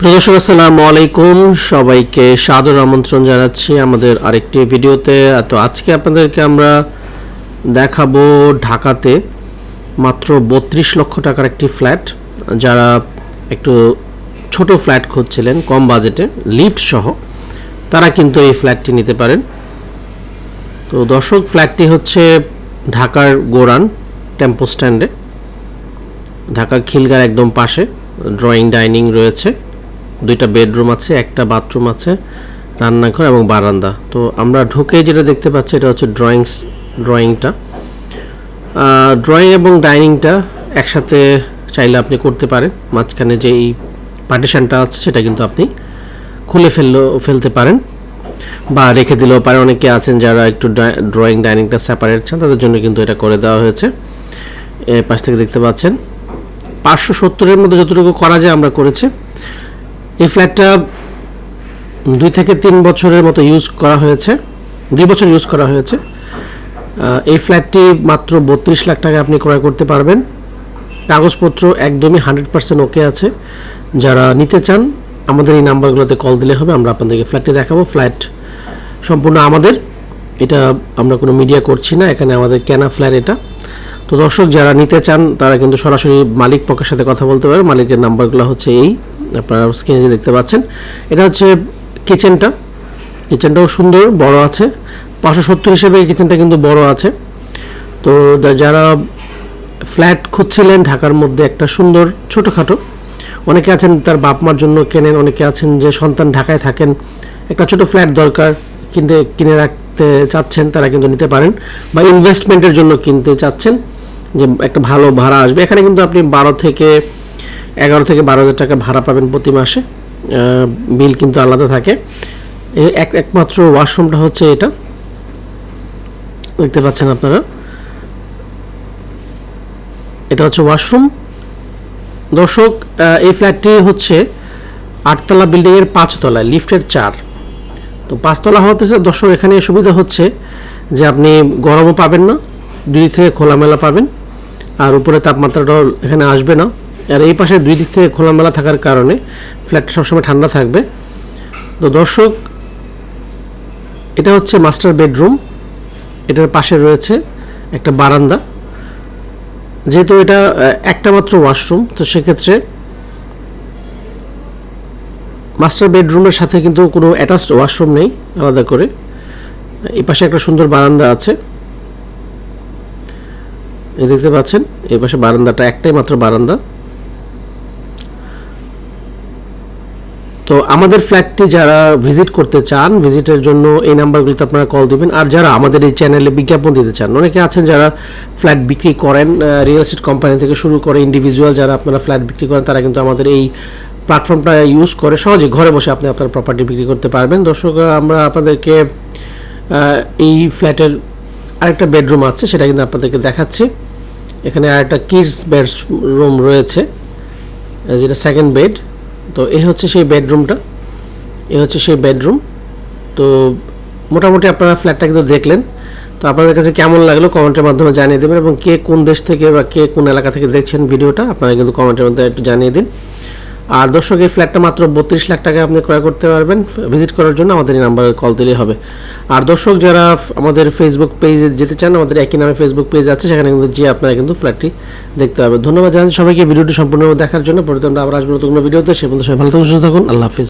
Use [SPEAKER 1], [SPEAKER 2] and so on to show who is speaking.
[SPEAKER 1] প্রিয় দর্শক, আসসালামু আলাইকুম। সবাইকে সাদর আমন্ত্রণ জানাচ্ছি আমাদের আরেকটি ভিডিওতে। তো আজকে আপনাদেরকে আমরা দেখাবো ঢাকাতে মাত্র বত্রিশ লক্ষ টাকার একটি ফ্ল্যাট। যারা একটু ছোট ফ্ল্যাট খুঁজছিলেন, কম বাজেটে, লিফট সহ, তারা কিন্তু এই ফ্ল্যাটটি নিতে পারেন। তো দর্শক, ফ্ল্যাটটি হচ্ছে ঢাকার গোরান টেম্পো স্ট্যান্ডে। ঢাকার খিলগার একদম পাশে, ড্রয়িং ডাইনিং রয়েছে। দুইটা বেডরুম আছে, একটা বাথরুম আছে, রান্নাঘর এবং বারান্দা। তো আমরা ঢুকে যেটা দেখতে পাচ্ছি, এটা হচ্ছে ড্রয়িংস, ড্রয়িংটা। ড্রয়িং এবং ডাইনিংটা একসাথে চাইলে আপনি করতে পারেন। মাঝখানে যে এই পার্টিশনটা আছে, সেটা কিন্তু আপনি খুলে ফেললেও ফেলতে পারেন বা রেখে দিলেও পারে। অনেকে আছেন যারা একটু ড্রয়িং ডাইনিংটা সেপারেট চান, তাদের জন্য কিন্তু এটা করে দেওয়া হয়েছে। পাশ থেকে দেখতে পাচ্ছেন। পাঁচশো সত্তরের মধ্যে যতটুকু করা যায় আমরা করেছি। এই ফ্ল্যাটটা দুই থেকে তিন বছরের মতো ইউজ করা হয়েছে, দুই বছর ইউজ করা হয়েছে। এই ফ্ল্যাটটি মাত্র বত্রিশ লাখ টাকা আপনি ক্রয় করতে পারবেন। কাগজপত্র একদমই হান্ড্রেড পার্সেন্ট ওকে আছে। যারা নিতে চান, আমাদের এই নাম্বারগুলোতে কল দিলে হবে, আমরা আপনাদেরকে ফ্ল্যাটটি দেখাবো। ফ্ল্যাট সম্পূর্ণ আমাদের। এটা আমরা কোনো মিডিয়া করছি না, এখানে আমাদের কেনা ফ্ল্যাট এটা। তো দর্শক, যারা নিতে চান, তারা কিন্তু সরাসরি মালিক পক্ষের সাথে কথা বলতে পারে। মালিকের নাম্বারগুলো হচ্ছে এই। আপনারা স্ক্রিনে যে দেখতে পাচ্ছেন, এটা হচ্ছে কিচেনটা কিচেনটাও সুন্দর, বড় আছে। পাঁচশো সত্তর হিসেবে কিচেনটা কিন্তু বড় আছে। তো যারা ফ্ল্যাট খুঁজছিলেন, ঢাকার মধ্যে একটা সুন্দর ছোটোখাটো, অনেকে আছেন তার বাপ মার জন্য কেনেন, অনেকে আছেন যে সন্তান ঢাকায় থাকেন, একটা ছোট ফ্ল্যাট দরকার, কিনতে, কিনে রাখতে চাচ্ছেন, তারা কিন্তু নিতে পারেন বা ইনভেস্টমেন্টের জন্য কিনতে চাচ্ছেন, যে একটা ভালো ভাড়া আসবে। এখানে কিন্তু আপনি বারো থেকে এগারো থেকে বারো হাজার টাকা ভাড়া পাবেন প্রতি মাসে। বিল কিন্তু আলাদা থাকে। এক, একমাত্র ওয়াশরুমটা হচ্ছে এটা। দেখতে পাচ্ছেন আপনারা। এটা হচ্ছে ওয়াশরুম। দর্শক এই ফ্ল্যাটটি হচ্ছে আটতলা বিল্ডিংয়ের পাঁচতলায়, লিফটের চার। তো পাঁচতলা হওয়াতে দর্শক, এখানে সুবিধা হচ্ছে যে আপনি গরমও পাবেন না, দুই থেকে খোলামেলা পাবেন, আর উপরে তাপমাত্রাটাও এখানে আসবে না। আর এই পাশে দুই দিক থেকে খোলামেলা থাকার কারণে ফ্ল্যাটটা সবসময় ঠান্ডা থাকবে। তো দর্শক, এটা হচ্ছে মাস্টার বেডরুম। এটার পাশে রয়েছে একটা বারান্দা। যেহেতু এটা একটা মাত্র ওয়াশরুম, তো সেক্ষেত্রে মাস্টার বেডরুমের সাথে কিন্তু কোনো অ্যাটাচড ওয়াশরুম নেই, আলাদা করে। এই পাশে একটা সুন্দর বারান্দা আছে। দেখতে পাচ্ছেন, এই পাশে বারান্দাটা একটাই মাত্র বারান্দা। তো আমাদের ফ্ল্যাটটি যারা ভিজিট করতে চান ভিজিটের জন্য এই নাম্বারগুলিতে আপনারা কল দিবেন। আর যারা আমাদের এই চ্যানেলে বিজ্ঞাপন দিতে চান, অনেকে আছেন যারা ফ্ল্যাট বিক্রি করেন রিয়েল এস্টেট কোম্পানি থেকে শুরু করে ইন্ডিভিজুয়াল যারা আপনারা ফ্ল্যাট বিক্রি করেন, তারা কিন্তু আমাদের এই প্ল্যাটফর্মটা ইউজ করে। সহজে ঘরে বসে আপনি আপনার প্রপার্টি বিক্রি করতে পারবেন। দর্শক, আমরা আপনাদেরকে এই ফ্ল্যাটের আরেকটা বেডরুম আছে, সেটা কিন্তু আপনাদেরকে দেখাচ্ছি। এখানে আরেকটা কিডস বেডরুম রয়েছে, যেটা সেকেন্ড বেড তো এ হচ্ছে সেই বেডরুমটা, এ হচ্ছে সেই বেডরুম। তো মোটামুটি আপনারা ফ্ল্যাটটা কিন্তু দেখলেন। তো আপনাদের কাছে কেমন লাগল কমেন্টের মাধ্যমে জানিয়ে দেবেন এবং কে কোন দেশ থেকে বা কে কোন এলাকা থেকে দেখছেন ভিডিওটা, আপনারা কিন্তু কমেন্টের মধ্যে একটু জানিয়ে দিন। আর দর্শক, এই ফ্ল্যাটটা মাত্র বত্রিশ লাখ টাকায় আপনি ক্রয় করতে পারবেন। ভিজিট করার জন্য আমাদের এই নাম্বারে কল দিলেই হবে। আর দর্শক, যারা আমাদের ফেসবুক পেজে যেতে চান, আমাদের একই নামে ফেসবুক পেজ আছে, সেখানে কিন্তু যেয়ে আপনারা কিন্তু ফ্ল্যাটটি দেখতে পাবেন ধন্যবাদ জানাচ্ছি সবাইকে। ভিডিওটি সম্পূর্ণ দেখার জন্য পরে আমরা আবার আসব নতুন ভিডিওতে। সে পর্যন্ত সবাই ভালো থাকুন, সুস্থ থাকুন। আল্লাহ হাফিজ।